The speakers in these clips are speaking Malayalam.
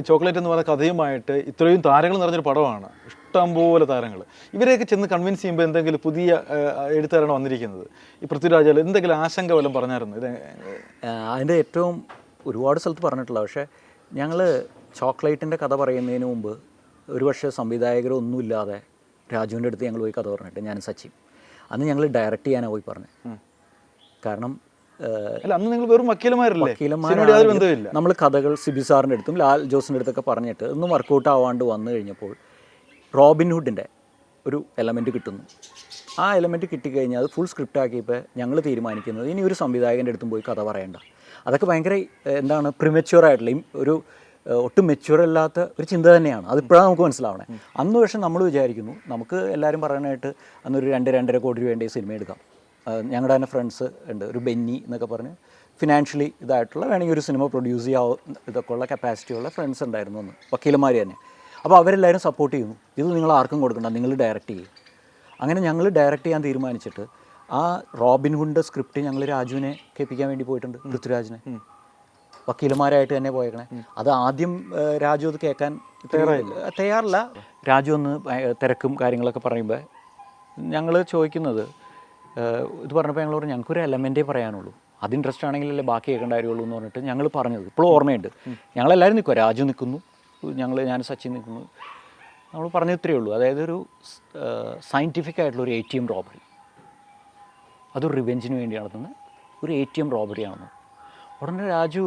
ചോക്ലേറ്റ് എന്ന് പറയുന്ന കഥയുമായിട്ട് ഇത്രയും താരങ്ങൾ നിറഞ്ഞൊരു പടമാണ്. ഇഷ്ടംപോലെ താരങ്ങൾ. ഇവരെയൊക്കെ ചെന്ന് കൺവിൻസ് ചെയ്യുമ്പോൾ എന്തെങ്കിലും പുതിയ എഴുത്തുകാരാണ് വന്നിരിക്കുന്നത്. ഈ പൃഥ്വിരാജ് എന്തെങ്കിലും ആശങ്ക വല്ലതും പറഞ്ഞായിരുന്നു? ഇത് അതിന്റെ ഏറ്റവും ഒരുപാട് സ്ഥലത്ത് പറഞ്ഞിട്ടുള്ള പക്ഷേ ഞങ്ങൾ ചോക്ലേറ്റിന്റെ കഥ പറയുന്നതിന് മുമ്പ് ഒരുപക്ഷെ സംവിധായകരൊന്നുമില്ലാതെ രാജുവിന്റെ അടുത്ത് ഞങ്ങൾ പോയി കഥ പറഞ്ഞിട്ട് ഞാൻ സച്ചിൻ. അന്ന് ഞങ്ങൾ ഡയറക്റ്റ് ചെയ്യാനാണ് പോയി പറഞ്ഞത് കാരണം അല്ല അന്ന് നിങ്ങൾ വെറും ബന്ധമില്ല നമ്മൾ കഥകൾ സിബി സാറിന്റെ അടുത്തും ലാൽ ജോസിന്റെ അടുത്തൊക്കെ പറഞ്ഞിട്ട് ഒന്നും വർക്കൗട്ട് ആവാണ്ട് വന്നു കഴിഞ്ഞപ്പോൾ റോബിൻഹുഡിന്റെ ഒരു എലമെന്റ് കിട്ടുന്നു. ആ എലമെന്റ് കിട്ടിക്കഴിഞ്ഞാൽ അത് ഫുൾ സ്ക്രിപ്റ്റ് ആക്കിയപ്പോൾ ഞങ്ങൾ തീരുമാനിക്കുന്നത് ഇനി ഒരു സംവിധായകന്റെ അടുത്തും പോയി കഥ പറയണ്ട. അതൊക്കെ ഭയങ്കര എന്താണ് പ്രിമച്യൂർ ആയിട്ടുള്ള ഒരു ഒട്ടും മെച്യൂർ അല്ലാത്ത ഒരു ചിന്ത തന്നെയാണ്. അതിപ്പോഴാണ് നമുക്ക് മനസ്സിലാവണേ. അന്ന് പക്ഷേ നമ്മൾ വിചാരിക്കുന്നു നമുക്ക് എല്ലാവരും പറയാനായിട്ട് അന്നൊരു രണ്ട് രണ്ടര കോടി രൂപ വേണ്ടി സിനിമ എടുക്കാം. ഞങ്ങളുടെ തന്നെ ഫ്രണ്ട്സ് ഉണ്ട്. ഒരു ബെന്നി എന്നൊക്കെ പറഞ്ഞ് ഫിനാൻഷ്യലി ഇതായിട്ടുള്ള വേണമെങ്കിൽ ഒരു സിനിമ പ്രൊഡ്യൂസ് ചെയ്യാവുന്ന ഇതൊക്കെ ഉള്ള കപ്പാസിറ്റിയുള്ള ഫ്രണ്ട്സ് ഉണ്ടായിരുന്നു എന്ന് വക്കീലന്മാർ തന്നെ. അപ്പോൾ അവരെല്ലാവരും സപ്പോർട്ട് ചെയ്യുന്നു. ഇത് നിങ്ങൾ ആർക്കും കൊടുക്കണ്ട നിങ്ങൾ ഡയറക്റ്റ് ചെയ്യും. അങ്ങനെ ഞങ്ങൾ ഡയറക്റ്റ് ചെയ്യാൻ തീരുമാനിച്ചിട്ട് ആ റോബിൻഹുഡ് സ്ക്രിപ്റ്റ് ഞങ്ങൾ രാജുവിനെ കേൾപ്പിക്കാൻ വേണ്ടി പോയിട്ടുണ്ട് പൃഥ്വിരാജിനെ. വക്കീലന്മാരായിട്ട് തന്നെ പോയേക്കണേ. അത് ആദ്യം രാജു അത് കേൾക്കാൻ തയ്യാറില്ല. രാജു ഒന്ന് തിരക്കും കാര്യങ്ങളൊക്കെ പറയുമ്പോൾ ഞങ്ങൾ ചോദിക്കുന്നത് ഇത് പറഞ്ഞപ്പോൾ ഞങ്ങൾ പറഞ്ഞു ഞങ്ങൾക്കൊരു എലമെന്റേ പറയാനുള്ളൂ. അത് ഇൻട്രസ്റ്റ് ആണെങ്കിലല്ലേ ബാക്കി കേൾക്കേണ്ട കാര്യമുള്ളൂ എന്ന് പറഞ്ഞിട്ട് ഞങ്ങൾ പറഞ്ഞത്. ഇപ്പോഴും ഓർമ്മയുണ്ട്. ഞങ്ങളെല്ലാവരും നിൽക്കുക രാജു നിൽക്കുന്നു ഞങ്ങൾ ഞാൻ സച്ചിൻ നിൽക്കുന്നു നമ്മൾ പറഞ്ഞ ഇത്രയേ ഉള്ളൂ. അതായത് ഒരു സയന്റിഫിക് ആയിട്ടുള്ള ഒരു എ ടി എം റോബറി അതൊരു റിവെഞ്ചിന് വേണ്ടി നടത്തുന്ന ഒരു എ ടി എം റോബറിയാണെന്ന് ഉടനെ രാജു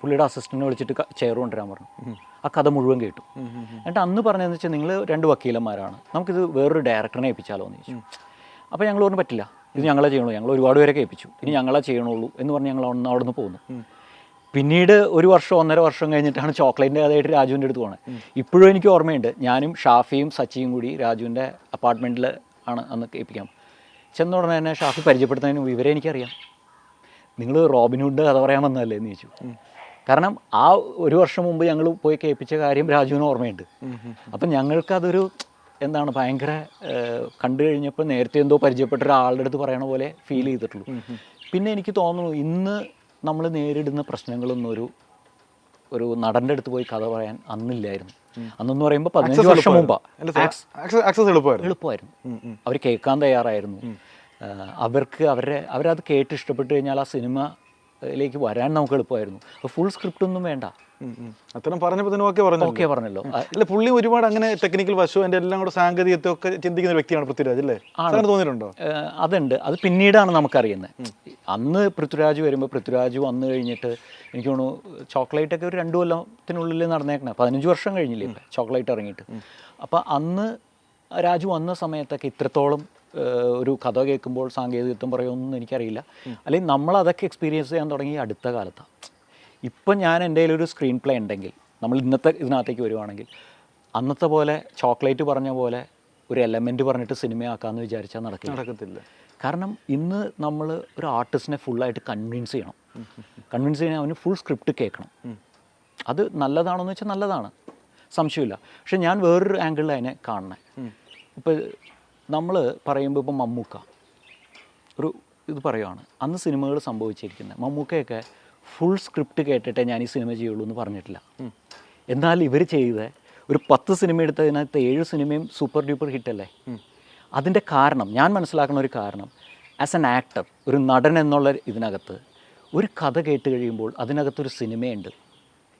പുള്ളിയുടെ അസിസ്റ്റന്റിനെ വിളിച്ചിട്ട് ചെയർ കൊണ്ടുവരാൻ പറഞ്ഞു. ആ കഥ മുഴുവൻ കേട്ടു. എന്നിട്ട് അന്ന് പറഞ്ഞതെന്ന് വെച്ചാൽ നിങ്ങൾ രണ്ട് വക്കീലന്മാരാണ്. നമുക്കിത് വേറൊരു ഡയറക്ടറിനെ ഏൽപ്പിച്ചാലോ എന്ന് ചോദിച്ചു. അപ്പോൾ ഞങ്ങൾ പറഞ്ഞു പറ്റില്ല. ഇത് ഞങ്ങളെ ചെയ്യണു? ഞങ്ങൾ ഒരുപാട് പേരെ കേൾപ്പിച്ചു ഇനി ഞങ്ങളെ ചെയ്യണുള്ളൂ എന്ന് പറഞ്ഞ് ഞങ്ങൾ അവിടെ അവിടെ നിന്ന് പോകുന്നു പിന്നീട് ഒരു വർഷം ഒന്നര വർഷം കഴിഞ്ഞിട്ടാണ് ചോക്ലേറ്റിന്റെ കഥയായിട്ട് രാജുവിന്റെ അടുത്ത് പോണത്. ഇപ്പോഴും എനിക്ക് ഓർമ്മയുണ്ട്. ഞാനും ഷാഫിയും സച്ചിയും കൂടി രാജുവിന്റെ അപ്പാർട്ട്മെന്റിൽ ആണ് അന്ന് കേൾപ്പിക്കാം ചെന്ന ഉടനെ തന്നെ ഷാഫി പരിചയപ്പെടുത്തുന്നതിന് വിവരം എനിക്കറിയാം. നിങ്ങൾ റോബിൻഹുഡ് കഥ പറയാൻ വന്നതല്ലേ എന്ന് ചോദിച്ചു. കാരണം ആ ഒരു വർഷം മുമ്പ് ഞങ്ങൾ പോയി കേൾപ്പിച്ച കാര്യം രാജുവിന് ഓർമ്മയുണ്ട്. അപ്പം ഞങ്ങൾക്കതൊരു എന്താണ് ഭയങ്കര കണ്ടു കഴിഞ്ഞപ്പോൾ നേരത്തെ എന്തോ പരിചയപ്പെട്ട ഒരാളുടെ അടുത്ത് പറയണ പോലെ ഫീൽ ചെയ്തിട്ടുള്ളൂ. പിന്നെ എനിക്ക് തോന്നുന്നു ഇന്ന് നമ്മൾ നേരിടുന്ന പ്രശ്നങ്ങളൊന്നും ഒരു ഒരു നടന്റെ അടുത്ത് പോയി കഥ പറയാൻ അന്നില്ലായിരുന്നു. അന്നെന്ന് പറയുമ്പോൾ പതിനഞ്ച് വർഷം മുമ്പാ. ആക്സസ് എളുപ്പമായിരുന്നു. അവർ കേൾക്കാൻ തയ്യാറായിരുന്നു. അവർക്ക് അവരെ അവരത് കേട്ട് ഇഷ്ടപ്പെട്ട് കഴിഞ്ഞാൽ ആ സിനിമയിലേക്ക് വരാൻ നമുക്ക് എളുപ്പമായിരുന്നു. അപ്പോൾ ഫുൾ സ്ക്രിപ്റ്റ് ഒന്നും വേണ്ട. അത്തരം പറഞ്ഞപ്പോൾ തന്നെ ഓക്കെ പറഞ്ഞു ഓക്കെ പറഞ്ഞല്ലോ. അല്ല പുള്ളി ഒരുപാട് അങ്ങനെ ടെക്നിക്കൽ വശവും എന്റെ എല്ലാം കൂടെ സാങ്കേതികത്തെ ഒക്കെ ചിന്തിക്കുന്ന ഒരു വ്യക്തിയാണ് പൃഥ്വിരാജ് അല്ലേ? അങ്ങനെ തോന്നിയിട്ടുണ്ടോ? അതുണ്ട്. അത് പിന്നീടാണ് നമുക്കറിയുന്നത്. അന്ന് പൃഥ്വിരാജ് വരുമ്പോൾ പൃഥ്വിരാജ് വന്നു കഴിഞ്ഞിട്ട് എനിക്ക് തോന്നുന്നു ചോക്ലേറ്റ് ഒക്കെ ഒരു രണ്ടു കൊല്ലത്തിനുള്ളിൽ നടന്നേക്കണേ. പതിനഞ്ച് വർഷം കഴിഞ്ഞില്ലേ ചോക്ലേറ്റ് ഇറങ്ങിയിട്ട്. അപ്പം അന്ന് രാജു വന്ന സമയത്തൊക്കെ ഇത്രത്തോളം ഒരു കഥ കേൾക്കുമ്പോൾ സാങ്കേതികത്വം പറയുമെന്നൊന്നും എനിക്കറിയില്ല. അല്ലെങ്കിൽ നമ്മൾ അതൊക്കെ എക്സ്പീരിയൻസ് ചെയ്യാൻ തുടങ്ങി അടുത്ത കാലത്താണ് ഇപ്പം ഞാൻ എന്റെ ഒരു സ്ക്രീൻ പ്ലേ ഉണ്ടെങ്കിൽ നമ്മൾ ഇന്നത്തെ ഇതിനകത്തേക്ക് വരുവാണെങ്കിൽ അന്നത്തെ പോലെ ചോക്ലേറ്റ് പറഞ്ഞ പോലെ ഒരു എലമെന്റ് പറഞ്ഞിട്ട് സിനിമയാക്കാമെന്ന് വിചാരിച്ചാൽ നടക്കില്ല. നടക്കത്തില്ല. കാരണം ഇന്ന് നമ്മൾ ഒരു ആർട്ടിസ്റ്റിനെ ഫുള്ളായിട്ട് കൺവിൻസ് ചെയ്യണം. കൺവിൻസ് ചെയ്യണം അവന് ഫുൾ സ്ക്രിപ്റ്റ് കേൾക്കണം. അത് നല്ലതാണോ എന്ന് വെച്ചാൽ നല്ലതാണ്. സംശയമില്ല. പക്ഷെ ഞാൻ വേറൊരു ആംഗിളിൽ അതിനെ കാണണേ. ഇപ്പോൾ നമ്മൾ പറയുമ്പോൾ ഇപ്പം മമ്മൂക്ക. ഒരു ഇത് പറയുവാണ്. അന്ന് സിനിമകൾ സംഭവിച്ചിരിക്കുന്നത്. മമ്മൂക്കയൊക്കെ ഫുൾ സ്ക്രിപ്റ്റ് കേട്ടിട്ടേ ഞാൻ ഈ സിനിമ ചെയ്യുള്ളൂ എന്ന് പറഞ്ഞിട്ടില്ല. എന്നാൽ ഇവർ ചെയ്ത ഒരു പത്ത് സിനിമ എടുത്തതിനകത്ത് ഏഴ് സിനിമയും സൂപ്പർ ഡ്യൂപ്പർ ഹിറ്റല്ലേ അതിന്റെ കാരണം ഞാൻ മനസ്സിലാക്കുന്ന ഒരു കാരണം ആസ് എൻ ആക്ടർ ഒരു നടൻ എന്നുള്ള ഇതിനകത്ത് ഒരു കഥ കേട്ട് കഴിയുമ്പോൾ അതിനകത്തൊരു സിനിമയുണ്ട്.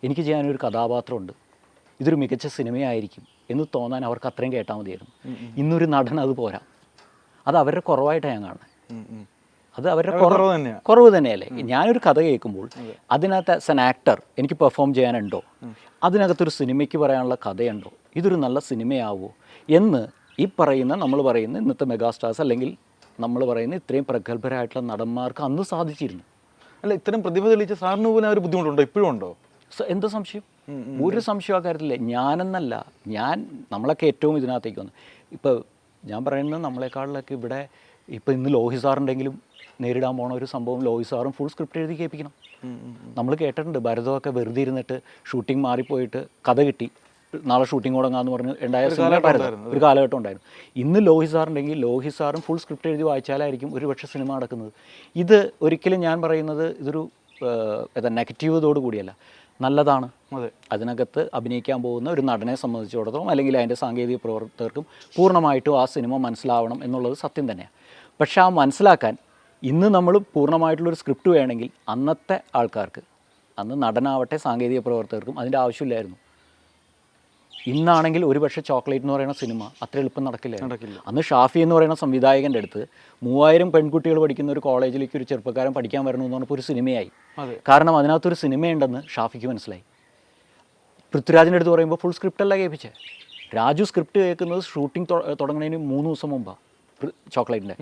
എനിക്ക് ചെയ്യാനൊരു കഥാപാത്രമുണ്ട്. ഇതൊരു മികച്ച സിനിമയായിരിക്കും. എന്ന് തോന്നാൻ അവർക്ക് അത്രയും കേട്ടാൽ മതിയായിരുന്നു. ഇന്നൊരു നടൻ അത് പോരാ. അത് അവരുടെ കുറവായിട്ടാണ് ഞാൻ കാണുന്നത്. അത് അവരുടെ കുറവ് കുറവ് തന്നെയാ. കുറവ് തന്നെയല്ലേ? ഞാനൊരു കഥ കേൾക്കുമ്പോൾ അതിനകത്ത് ആസ് എൻ ആക്ടർ എനിക്ക് പെർഫോം ചെയ്യാനുണ്ടോ? അതിനകത്തൊരു സിനിമയ്ക്ക് പറയാനുള്ള കഥയുണ്ടോ? ഇതൊരു നല്ല സിനിമയാവോ? എന്ന് ഈ പറയുന്ന നമ്മൾ പറയുന്ന ഇന്നത്തെ മെഗാസ്റ്റാർസ് അല്ലെങ്കിൽ നമ്മൾ പറയുന്ന ഇത്രയും പ്രഗത്ഭരായിട്ടുള്ള നടന്മാർക്ക് അന്ന് സാധിച്ചിരുന്നു. അല്ല ഇത്തരം പ്രതിഭ തെളിയിച്ച സാറിന് പോലും ആ ഒരു ബുദ്ധിമുട്ടുണ്ടോ? ഇപ്പോഴും ഉണ്ടോ? എന്ത് സംശയം? ഒരു സംശയം ആ കാര്യത്തില്ല ഞാനെന്നല്ല ഞാൻ നമ്മളൊക്കെ ഏറ്റവും ഇതിനകത്തേക്ക് വന്നു. ഇപ്പോൾ ഞാൻ പറയുന്നത് നമ്മളെക്കാളിലൊക്കെ ഇവിടെ ഇപ്പോൾ ഇന്ന് ലോഹി സാറുണ്ടെങ്കിലും നേരിടാൻ പോണ ഒരു സംഭവം ലോഹി സാറും ഫുൾ സ്ക്രിപ്റ്റ് എഴുതി കേൾപ്പിക്കണം. നമ്മൾ കേട്ടിട്ടുണ്ട് ഭരതമൊക്കെ വെറുതെ ഇരുന്നിട്ട് ഷൂട്ടിംഗ് മാറിപ്പോയിട്ട് കഥ കിട്ടി. നാളെ ഷൂട്ടിംഗ് തുടങ്ങാന്ന് പറഞ്ഞ് സിനിമ ഭരതം. ഒരു കാലഘട്ടം ഉണ്ടായിരുന്നു. ഇന്ന് ലോഹി സാറുണ്ടെങ്കിൽ ലോഹി സാറും ഫുൾ സ്ക്രിപ്റ്റ് എഴുതി വായിച്ചാലായിരിക്കും ഒരുപക്ഷെ സിനിമ നടക്കുന്നത്. ഇത് ഒരിക്കലും ഞാൻ പറയുന്നത് ഇതൊരു നെഗറ്റീവതോട് കൂടിയല്ല നല്ലതാണ്. അതെ. അതിനകത്ത് അഭിനയിക്കാൻ പോകുന്ന ഒരു നടനെ സംബന്ധിച്ചിടത്തോളം അല്ലെങ്കിൽ അതിന്റെ സാങ്കേതിക പ്രവർത്തകർക്കും പൂർണമായിട്ടും ആ സിനിമ മനസ്സിലാവണം എന്നുള്ളത് സത്യം തന്നെയാണ്. പക്ഷെ ആ മനസ്സിലാക്കാൻ ഇന്ന് നമ്മൾ പൂർണമായിട്ടുള്ളൊരു സ്ക്രിപ്റ്റ് വേണമെങ്കിൽ അന്നത്തെ ആൾക്കാർക്ക് അന്ന് നടനാവട്ടെ സാങ്കേതിക പ്രവർത്തകർക്കും അതിന്റെ ആവശ്യമില്ലായിരുന്നു. ഇന്നാണെങ്കിൽ ഒരുപക്ഷെ ചോക്ലേറ്റ് എന്ന് പറയുന്ന സിനിമ അത്ര എളുപ്പം നടക്കില്ല നടക്കില്ല. അന്ന് ഷാഫി എന്ന് പറയുന്ന സംവിധായകന്റെ അടുത്ത് മൂവായിരം പെൺകുട്ടികൾ പഠിക്കുന്ന ഒരു കോളേജിലേക്ക് ഒരു ചെറുപ്പക്കാരൻ പഠിക്കാൻ വരണമെന്ന് പറഞ്ഞപ്പോൾ ഒരു സിനിമയായി കാരണം അതിനകത്തൊരു സിനിമയുണ്ടെന്ന് ഷാഫിക്ക് മനസ്സിലായി. പൃഥ്വിരാജിന്റെ അടുത്ത് പറയുമ്പോൾ ഫുൾ സ്ക്രിപ്റ്റല്ല കേൾപ്പിച്ചേ. രാജു സ്ക്രിപ്റ്റ് കേൾക്കുന്നത് ഷൂട്ടിംഗ് തുടങ്ങുന്നതിന് മൂന്ന് ദിവസം മുമ്പാണ് ചോക്ലേറ്റിന്റെ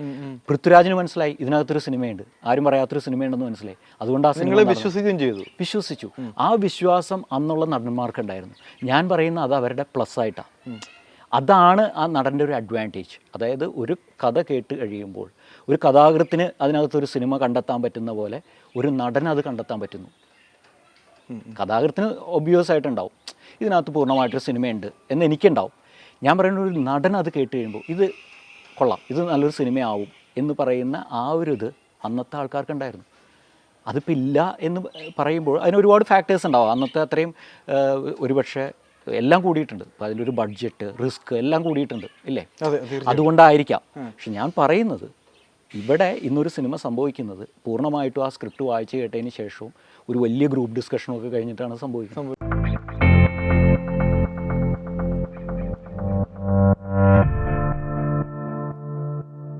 പൃഥ്വിരാജിന് മനസ്സിലായി. ഇതിനകത്തൊരു സിനിമയുണ്ട്. ആരും പറയാത്തൊരു സിനിമയുണ്ടെന്ന് മനസ്സിലായി. അതുകൊണ്ട് ആ സിനിമ വിശ്വസിക്കുകയും ചെയ്തു. വിശ്വസിച്ചു. ആ വിശ്വാസം അന്നുള്ള നടന്മാർക്കുണ്ടായിരുന്നു. ഞാൻ പറയുന്ന അത് അവരുടെ പ്ലസ് ആയിട്ടാണ്. അതാണ് ആ നടന്റെ ഒരു അഡ്വാന്റേജ് അതായത് ഒരു കഥ കേട്ട് കഴിയുമ്പോൾ ഒരു കഥാകൃത്തിന് അതിനകത്തൊരു സിനിമ കണ്ടെത്താൻ പറ്റുന്ന പോലെ ഒരു നടൻ അത് കണ്ടെത്താൻ പറ്റുന്നു. കഥാകൃത്തിന് ഒബ്വിയസ് ആയിട്ടുണ്ടാവും. ഇതിനകത്ത് പൂർണമായിട്ടൊരു സിനിമയുണ്ട് എന്ന് എനിക്കുണ്ടാവും. ഞാൻ പറയുന്ന ഒരു നടൻ അത് കേട്ട് കഴിയുമ്പോൾ ഇത് കൊള്ളാം. ഇത് നല്ലൊരു സിനിമയാവും എന്ന് പറയുന്ന ആ ഒരു ഇത് അന്നത്തെ ആൾക്കാർക്കുണ്ടായിരുന്നു അതിപ്പോൾ ഇല്ല എന്ന് പറയുമ്പോൾ അതിന് ഒരുപാട് ഫാക്ടേഴ്സ് ഉണ്ടാവും. അന്നത്തെ അത്രയും ഒരുപക്ഷെ എല്ലാം കൂടിയിട്ടുണ്ട്. അപ്പോൾ അതിലൊരു ബഡ്ജറ്റ് റിസ്ക് എല്ലാം കൂടിയിട്ടുണ്ട് ഇല്ലേ? അതുകൊണ്ടായിരിക്കാം. പക്ഷെ ഞാൻ പറയുന്നത് ഇവിടെ ഇന്നൊരു സിനിമ സംഭവിക്കുന്നത് പൂർണമായിട്ടും ആ സ്ക്രിപ്റ്റ് വായിച്ച് കേട്ടതിന് ശേഷവും ഒരു വലിയ ഗ്രൂപ്പ് ഡിസ്കഷനൊക്കെ കഴിഞ്ഞിട്ടാണ് സംഭവിക്കുന്നത്.